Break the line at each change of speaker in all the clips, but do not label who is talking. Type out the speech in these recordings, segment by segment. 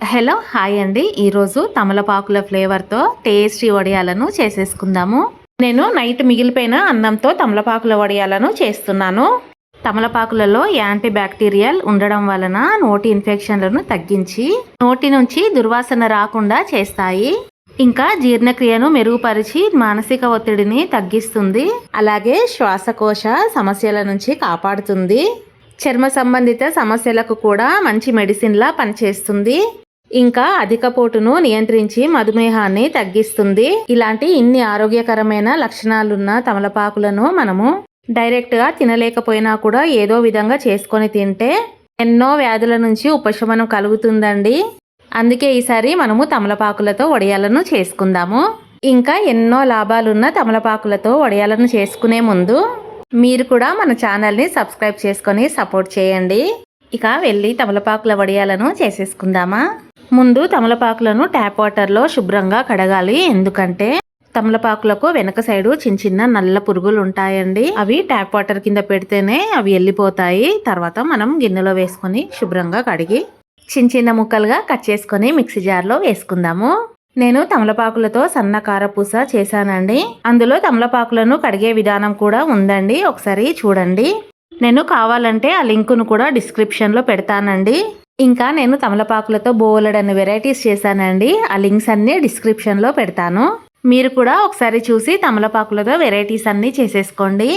Hello hi అండి. ఈరోజు తమలపాకుల ఫ్లేవర్తో tasty వడియాలను చేసేసుకుందాము. నేను నైట్ మిగిలిపోయిన అన్నంతో తమలపాకుల వడియాలను చేస్తున్నాను. తమలపాకులలో యాంటీ బ్యాక్టీరియల్ ఉండడం వలన నోటి ఇన్ఫెక్షన్లను తగ్గించి నోటి నుంచి దుర్వాసన రాకుండా చేస్తాయి. ఇంకా జీర్ణక్రియను మెరుగుపరిచి మానసిక ఒత్తిడిని తగ్గిస్తుంది. అలాగే శ్వాసకోశ సమస్యల నుంచి కాపాడుతుంది. చర్మ సంబంధిత సమస్యలకు కూడా మంచి మెడిసిన్లా పనిచేస్తుంది. ఇంకా అధిక పోటును నియంత్రించి మధుమేహాన్ని తగ్గిస్తుంది. ఇలాంటి ఇన్ని ఆరోగ్యకరమైన లక్షణాలున్న తమలపాకులను మనము డైరెక్ట్గా తినలేకపోయినా కూడా ఏదో విధంగా చేసుకొని తింటే ఎన్నో వ్యాధుల నుంచి ఉపశమనం కలుగుతుందండి. అందుకే ఈసారి మనము తమలపాకులతో వడియాలను చేసుకుందాము. ఇంకా ఎన్నో లాభాలున్న తమలపాకులతో వడియాలను చేసుకునే ముందు మీరు కూడా మన ఛానల్ని సబ్స్క్రైబ్ చేసుకొని సపోర్ట్ చేయండి. ఇక వెళ్ళి తమలపాకుల వడియాలను చేసేసుకుందామా? ముందు తమలపాకులను ట్యాప్ వాటర్లో శుభ్రంగా కడగాలి. ఎందుకంటే తమలపాకులకు వెనక సైడు చిన్న చిన్న నల్ల పురుగులు ఉంటాయండి. అవి ట్యాప్ వాటర్ కింద పెడితేనే అవి వెళ్ళిపోతాయి తర్వాత మనం గిన్నెలో వేసుకొని శుభ్రంగా కడిగి చిన్న చిన్న ముక్కలుగా కట్ చేసుకొని మిక్సీ జార్లో వేసుకుందాము. నేను తమలపాకులతో సన్న కారపూస చేశానండి. అందులో తమలపాకులను కడిగే విధానం కూడా ఉందండి. ఒకసారి చూడండి. నేను కావాలంటే ఆ లింకును కూడా డిస్క్రిప్షన్లో పెడతానండి. ఇంకా నేను తమలపాకులతో బోలెడన్ని వెరైటీస్ చేశానండి. ఆ లింక్స్ అన్నీ డిస్క్రిప్షన్లో పెడతాను. మీరు కూడా ఒకసారి చూసి తమలపాకులతో వెరైటీస్ అన్నీ చేసేసుకోండి.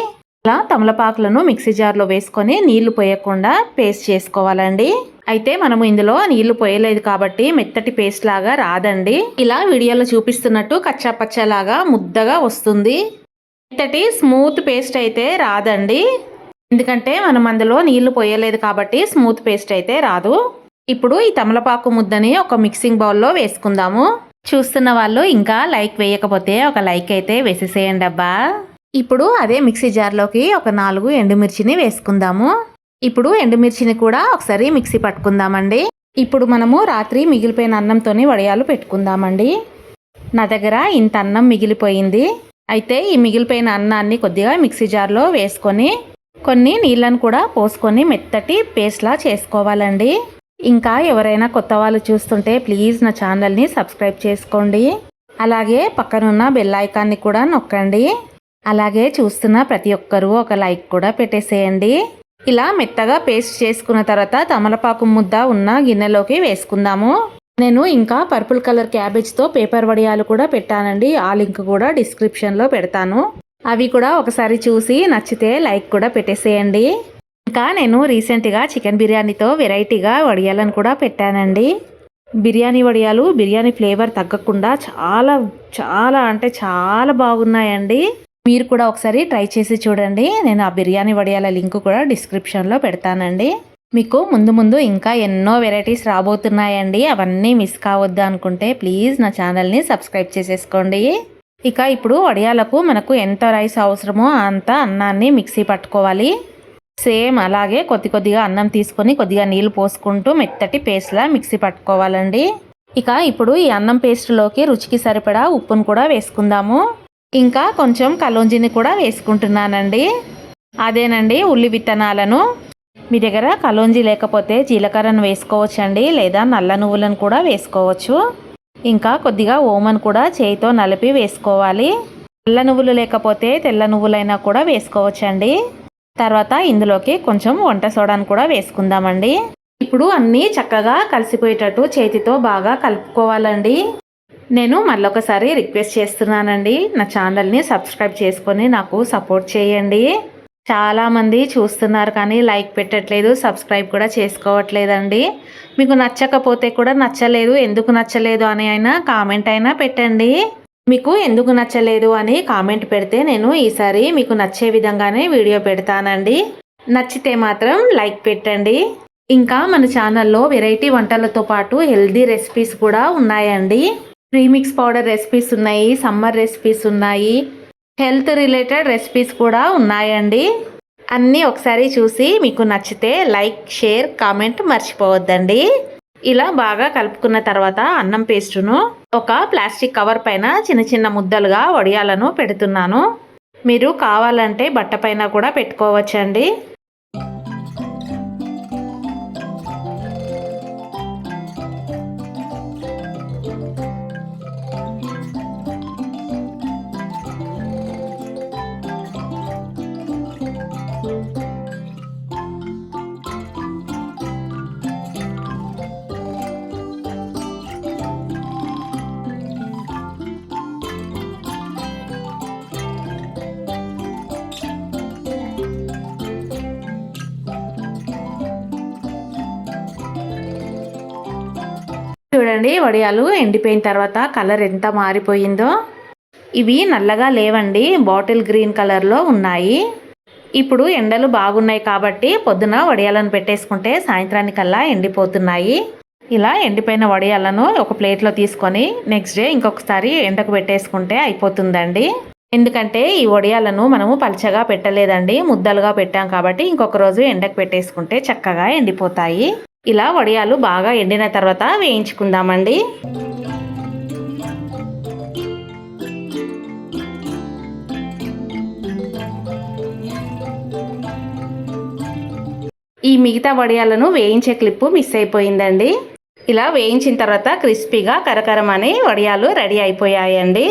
అలా తమలపాకులను మిక్సీ జార్లో వేసుకొని నీళ్ళు పోయకుండా పేస్ట్ చేసుకోవాలండి. అయితే మనము ఇందులో నీళ్ళు పోయలేదు కాబట్టి మెత్తటి పేస్ట్ లాగా రాదండి. ఇలా వీడియోలో చూపిస్తున్నట్టు కచ్చాపచ్చలాగా ముద్దగా వస్తుంది. మెత్తటి స్మూత్ పేస్ట్ అయితే రాదండి. ఎందుకంటే మనం అందులో నీళ్ళు పోయలేదు కాబట్టి స్మూత్ పేస్ట్ అయితే రాదు. ఇప్పుడు ఈ తమలపాకు ముద్దని ఒక మిక్సింగ్ బౌల్లో వేసుకుందాము. చూస్తున్న వాళ్ళు ఇంకా లైక్ వేయకపోతే ఒక లైక్ అయితే వేసేసేయండి అబ్బా. ఇప్పుడు అదే మిక్సీ జార్లోకి ఒక నాలుగు ఎండుమిర్చిని వేసుకుందాము. ఇప్పుడు ఎండుమిర్చిని కూడా ఒకసారి మిక్సీ పట్టుకుందామండి. ఇప్పుడు మనము రాత్రి మిగిలిపోయిన అన్నంతోని వడియాలు పెట్టుకుందామండి. నా దగ్గర ఇంత అన్నం మిగిలిపోయింది. అయితే ఈ మిగిలిపోయిన అన్నాన్ని కొద్దిగా మిక్సీ జార్లో వేసుకొని కొన్ని నీళ్ళను కూడా పోసుకొని మెత్తటి పేస్ట్లా చేసుకోవాలండి. ఇంకా ఎవరైనా కొత్త వాళ్ళు చూస్తుంటే ప్లీజ్ నా ఛానల్ని సబ్స్క్రైబ్ చేసుకోండి. అలాగే పక్కనున్న బెల్ ఐకాన్ని కూడా నొక్కండి. అలాగే చూస్తున్న ప్రతి ఒక్కరూ ఒక లైక్ కూడా పెట్టేసేయండి. ఇలా మెత్తగా పేస్ట్ చేసుకున్న తర్వాత తమలపాకు ముద్ద ఉన్న గిన్నెలోకి వేసుకుందాము. నేను ఇంకా పర్పుల్ కలర్ క్యాబేజ్తో పేపర్ వడియాలు కూడా పెట్టానండి. ఆ లింక్ కూడా డిస్క్రిప్షన్లో పెడతాను. అవి కూడా ఒకసారి చూసి నచ్చితే లైక్ కూడా పెట్టేసేయండి. ఇంకా నేను రీసెంట్గా చికెన్ బిర్యానీతో వెరైటీగా వడియాలను కూడా పెట్టానండి. బిర్యానీ వడియాలు బిర్యానీ ఫ్లేవర్ తగ్గకుండా చాలా చాలా అంటే చాలా బాగున్నాయండి. మీరు కూడా ఒకసారి ట్రై చేసి చూడండి. నేను ఆ బిర్యానీ వడియాల లింక్ కూడా డిస్క్రిప్షన్లో పెడతానండి. మీకు ముందు ముందు ఇంకా ఎన్నో వెరైటీస్ రాబోతున్నాయండి. అవన్నీ మిస్ కావద్దు అనుకుంటే ప్లీజ్ నా ఛానల్ని సబ్స్క్రైబ్ చేసేసుకోండి. ఇక ఇప్పుడు వడియాలకు మనకు ఎంత రైస్ అవసరమో అంత అన్నాన్ని మిక్సీ పట్టుకోవాలి. సేమ్ అలాగే కొద్ది కొద్దిగా అన్నం తీసుకొని కొద్దిగా నీళ్ళు పోసుకుంటూ మెత్తటి పేస్ట్లా మిక్సీ పట్టుకోవాలండి. ఇక ఇప్పుడు ఈ అన్నం పేస్ట్లోకి రుచికి సరిపడా ఉప్పును కూడా వేసుకుందాము. ఇంకా కొంచెం కలోంజిని కూడా వేసుకుంటున్నానండి. అదేనండి ఉల్లి విత్తనాలను. మీ దగ్గర కలోంజి లేకపోతే జీలకర్రను వేసుకోవచ్చండి లేదా నల్ల నువ్వులను కూడా వేసుకోవచ్చు. ఇంకా కొద్దిగా ఓమన్ కూడా చేయితో నలిపి వేసుకోవాలి. తెల్ల నువ్వులు లేకపోతే తెల్ల నువ్వులైనా కూడా వేసుకోవచ్చండి. తర్వాత ఇందులోకి కొంచెం వంట సోడాను కూడా వేసుకుందామండి. ఇప్పుడు అన్నీ చక్కగా కలిసిపోయేటట్టు చేతితో బాగా కలుపుకోవాలండి. నేను మళ్ళొకసారి రిక్వెస్ట్ చేస్తున్నానండి. నా ఛానల్ని సబ్స్క్రైబ్ చేసుకొని నాకు సపోర్ట్ చేయండి. చాలామంది చూస్తున్నారు కానీ లైక్ పెట్టట్లేదు సబ్స్క్రైబ్ కూడా చేసుకోవట్లేదండి. మీకు నచ్చకపోతే కూడా నచ్చలేదు ఎందుకు నచ్చలేదు అని అయినా కామెంట్ అయినా పెట్టండి. మీకు ఎందుకు నచ్చలేదు అని కామెంట్ పెడితే నేను ఈసారి మీకు నచ్చే విధంగానే వీడియో పెడతానండి. నచ్చితే మాత్రం లైక్ పెట్టండి. ఇంకా మన ఛానల్లో వెరైటీ వంటలతో పాటు హెల్దీ రెసిపీస్ కూడా ఉన్నాయండి. ప్రీమిక్స్ పౌడర్ రెసిపీస్ ఉన్నాయి సమ్మర్ రెసిపీస్ ఉన్నాయి హెల్త్ రిలేటెడ్ రెసిపీస్ కూడా ఉన్నాయండి. అన్నీ ఒకసారి చూసి మీకు నచ్చితే లైక్ షేర్ కామెంట్ మర్చిపోవద్దండి. ఇలా బాగా కలుపుకున్న తర్వాత అన్నం పేస్టును ఒక ప్లాస్టిక్ కవర్ పైన చిన్న చిన్న ముద్దలుగా వడియాలను పెడుతున్నాను. మీరు కావాలంటే బట్ట పైన కూడా పెట్టుకోవచ్చండి. చూడండి వడియాలు ఎండిపోయిన తర్వాత కలర్ ఎంత మారిపోయిందో. ఇవి నల్లగా లేవండి బాటిల్ గ్రీన్ కలర్లో ఉన్నాయి. ఇప్పుడు ఎండలు బాగున్నాయి కాబట్టి పొద్దున వడియాలను పెట్టేసుకుంటే సాయంత్రానికల్లా ఎండిపోతున్నాయి. ఇలా ఎండిపోయిన వడియాలను ఒక ప్లేట్లో తీసుకొని నెక్స్ట్ డే ఇంకొకసారి ఎండకు పెట్టేసుకుంటే అయిపోతుందండి. ఎందుకంటే ఈ వడియాలను మనము పలచగా పెట్టలేదండి ముద్దలుగా పెట్టాం కాబట్టి ఇంకొక రోజు ఎండకు పెట్టేసుకుంటే చక్కగా ఎండిపోతాయి. ఇలా వడియాలు బాగా ఎండిన తర్వాత వేయించుకుందామండి. ఈ మిగతా వడియాలను వేయించే క్లిప్పు మిస్ అయిపోయిందండి. ఇలా వేయించిన తర్వాత క్రిస్పీగా కరకరమని వడియాలు రెడీ అయిపోయాయండి.